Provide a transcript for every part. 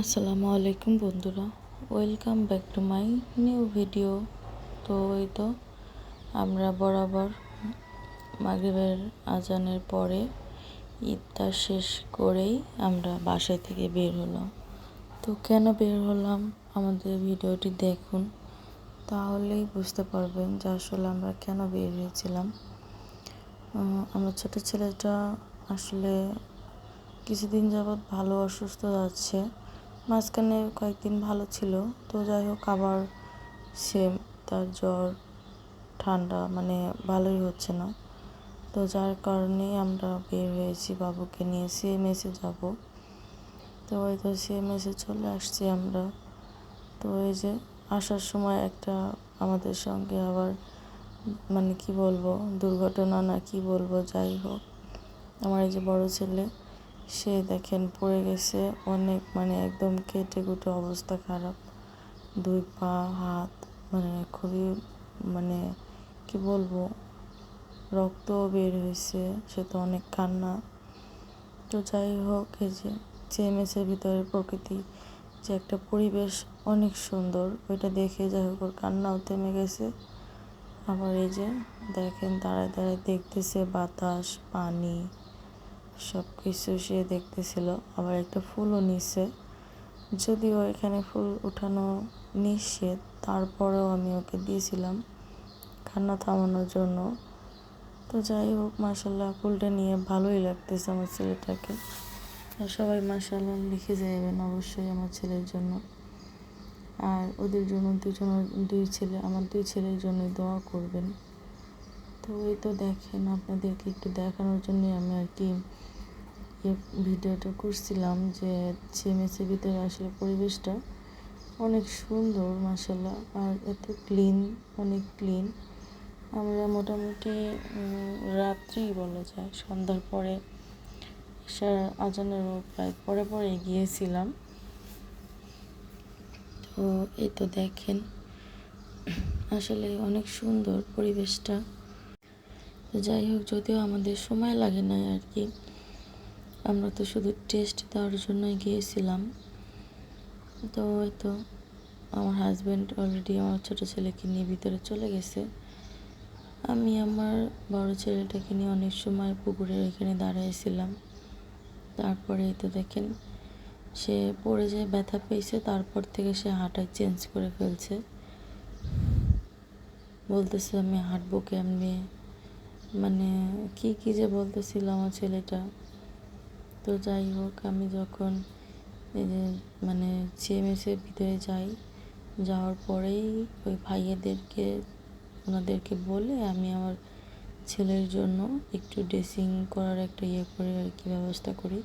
আসসালামু আলাইকুম বন্ধুরা, welcome back to my new video. তো এই তো, আমরা বরাবর মাগরিবের আজানের পরে ইফতার শেষ করেই আমরা বাসায় থেকে বের হলাম। তো কেন বের হলাম? আমাদের ভিডিওটি দেখুন, তাহলেই বুঝতে পারবেন যে আসলে আমরা কেন বের হয়েছিলাম। আমার ছোটো ছেলেটা আসলে কিছুদিন যাবৎ ভালো অসুস্থ যাচ্ছে মাঝখানে কয়েকদিন ভালো ছিল। তো যাই হোক, আবার সেম তার জ্বর, ঠান্ডা মানে ভালোই হচ্ছে না। তো যার কারণে আমরা বের হয়েছি, বাবুকে নিয়ে সিএমএসে যাব। তো ওই তো সিএমএসে চলে আসছি আমরা। তো এই যে আসার সময় একটা আমাদের সঙ্গে আবার মানে কি বলব, দুর্ঘটনা না কি বলব, যাই হোক। আমার এই যে বড় ছেলে সে দেখেন পড়ে গেছে অনেক মানে একদম কেটে কুটে অবস্থা খারাপ। দুই পা, হাত মানে খুবই মানে কি বলব রক্ত বের হয়েছে, সে তো অনেক কান্না। তো যাই হোক, এই যে চেমেসের ভিতরে প্রকৃতি, যে একটা পরিবেশ অনেক সুন্দর, ওইটা দেখে যাই হোক, ওর কান্নাও থেমে গেছে। আবার এই যে দেখেন, দাঁড়ায় দাঁড়ায় দেখতেছে বাতাস, পানি। সব কিছু সে দেখতেছিল, আবার একটা ফুলও নিছে। যদিও এখানে ফুল উঠানো নিষেধ, তারপরেও আমি ওকে দিয়েছিলাম কান্না থামানোর জন্য। তো যাই হোক মাসাল্লাহ ফুলটা নিয়ে ভালোই লাগতেছে আমার ছেলেটাকে। সবাই মাসাল্লাহ লিখে যাবেন অবশ্যই আমার ছেলের জন্য। আর ওদের জন্য দুজন দুই ছেলে, আমার দুই ছেলের জন্য দোয়া করবেন। তো এই তো দেখেন, আপনাদেরকে একটু দেখানোর জন্যই আমি আর কি ভিডিওটা করছিলাম যে সিএমএসের ভিতরে আসলে পরিবেশটা অনেক সুন্দর মাসাল্লাহ আর এত ক্লিন অনেক ক্লিন আমরা মোটামুটি রাত্রি বলা যায়, সন্ধ্যার পরে আজানের প্রায় পরে পরে গিয়েছিলাম। তো এই তো দেখেন, আসলে অনেক সুন্দর পরিবেশটা। যাই হোক, যদিও আমাদের সময় লাগে না আর কি, আমরা তো শুধু টেস্ট দেওয়ার জন্যই গিয়েছিলাম। তো হয়তো আমার হাজব্যান্ড অলরেডি আমার ছোটো ছেলেকে নিয়ে ভিতরে চলে গেছে। আমি আমার বড় ছেলেটাকে নিয়ে অনেক সময় পুকুরের এখানে দাঁড়িয়েছিলাম তারপরে তো দেখেন, সে পড়ে যায়, ব্যথা পেয়েছে, তারপর থেকে সে হাঁটা চেঞ্জ করে ফেলছে। বলতেছে আমি হাঁটবো কেমনি? মানে কি কি যে বলতেছিল আমার ছেলেটা? তো যাই হোক, আমি যখন মানে সিএমএসের ভিতরে যাই, যাওয়ার পরেই ওই ভাইয়েদেরকে, ওনাদেরকে বলে আমি আমার ছেলের জন্য একটু ড্রেসিং করার একটা ইয়ে করে আর কি ব্যবস্থা করি।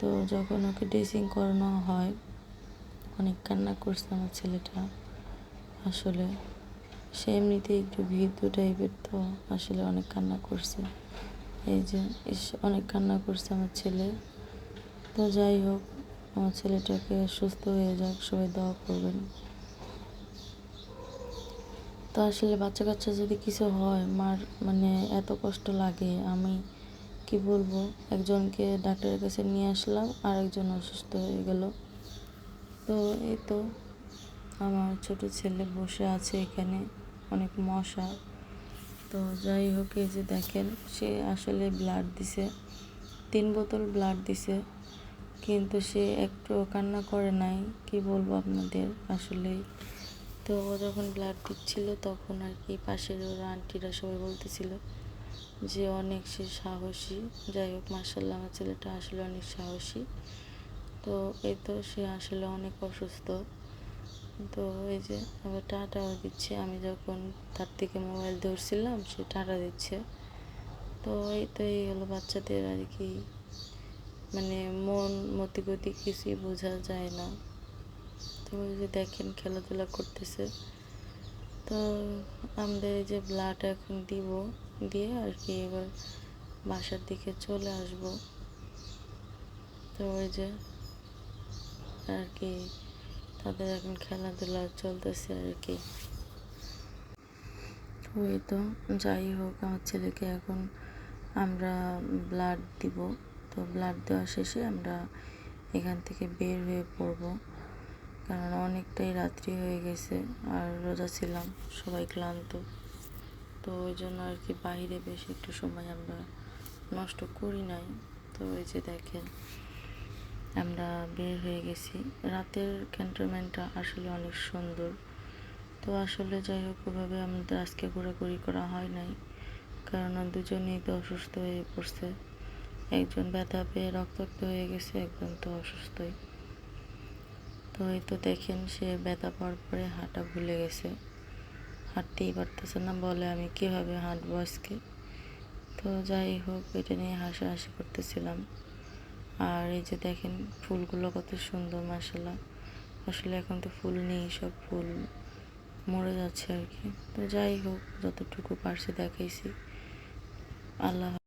তো যখন ওকে ড্রেসিং করানো হয়, অনেক কান্না করছে আমার ছেলেটা আসলে। সে এমনিতে একটু ভীতু টাইপের তো আসলে অনেক কান্না করছে। এই যে অনেক কান্না করছে আমার ছেলে। তো যাই হোক, আমার ছেলেটাকে সুস্থ হয়ে যাক, সবাই দোয়া করবেন। তো আসলে বাচ্চা কাচ্চা যদি কিছু হয়, মার মানে এত কষ্ট লাগে, আমি কি বলব? একজনকে ডাক্তারের কাছে নিয়ে আসলাম আর একজন অসুস্থ হয়ে গেল। তো এই তো, আমার ছোট ছেলে বসে আছে এখানে। অনেক মশা। তো যাই হোক, এই যে দেখেন, সে আসলে ব্লাড দিছে। তিন বোতল ব্লাড দিছে, কিন্তু সে একটু কান্না করে নাই। কি বলব আপনাদের আসলে তো ও যখন ব্লাড দিচ্ছিল, তখন আর কি পাশের ওর আন্টিরা সবাই বলতেছিল যে, অনেক সে সাহসী। যাই হোক মার্শাল্লাহ আমার ছেলেটা আসলে অনেক সাহসী। তো এই তো সে আসলে অনেক অসুস্থ। তো এই যে আবার টাটাও দিচ্ছে। আমি যখন তার থেকে মোবাইল ধরছিলাম, সে টাটা দিচ্ছে। তো এই তো এই হলো বাচ্চাদের আর কি। মানে মন মতিগতি কিছুই বোঝা যায় না। তো ওই যে দেখেন খেলাধুলা করতেছে। তো আমাদের এই যে ব্লাড এখন দিব, দিয়ে আর কি এবার বাসার দিকে চলে আসব। তো ওই যে আর কি তাদের এখন খেলাধুলা চলতেছে আর কি। ওই তো, যাই হোক, আমার ছেলেকে এখন আমরা ব্লাড দিব। তো ব্লাড দেওয়া শেষে আমরা এখান থেকে বের হয়ে পড়ব। কারণ অনেকটাই রাত্রি হয়ে গেছে, আর রোজা ছিলাম, সবাই ক্লান্ত। তো ওই জন্য আর কি বাইরে বেশ একটু সময় আমরা নষ্ট করি নাই। তো ওই যে দেখেন আমরা বের হয়ে গেছি। রাতের ক্যান্টনমেন্টটা আসলে অনেক সুন্দর। তো আসলে যাই হোক, ওভাবে আমাদের আজকে ঘোরাঘুরি করা হয় নাই। কারণ দুজনেই তো অসুস্থ হয়ে পড়ছে। একজন ব্যথা পেয়ে রক্তাক্ত হয়ে গেছে, একজন তো অসুস্থই। তো এই তো দেখেন, সে ব্যথা পাওয়ার পরে হাঁটা ভুলে গেছে। হাঁটতেই পারতেছে না, বলে আমি কীভাবে হাঁটবো আজকে? তো যাই হোক, এটা নিয়ে হাসাহাসি করতেছিলাম। আর এই যে দেখেন ফুলগুলো কত সুন্দর মাসাল্লাহ আসলে এখন তো ফুল নেই, সব ফুল মরে যাচ্ছে আর কি। তো যাই হোক, যতটুকু পারছি দেখাইছি। আল্লাহ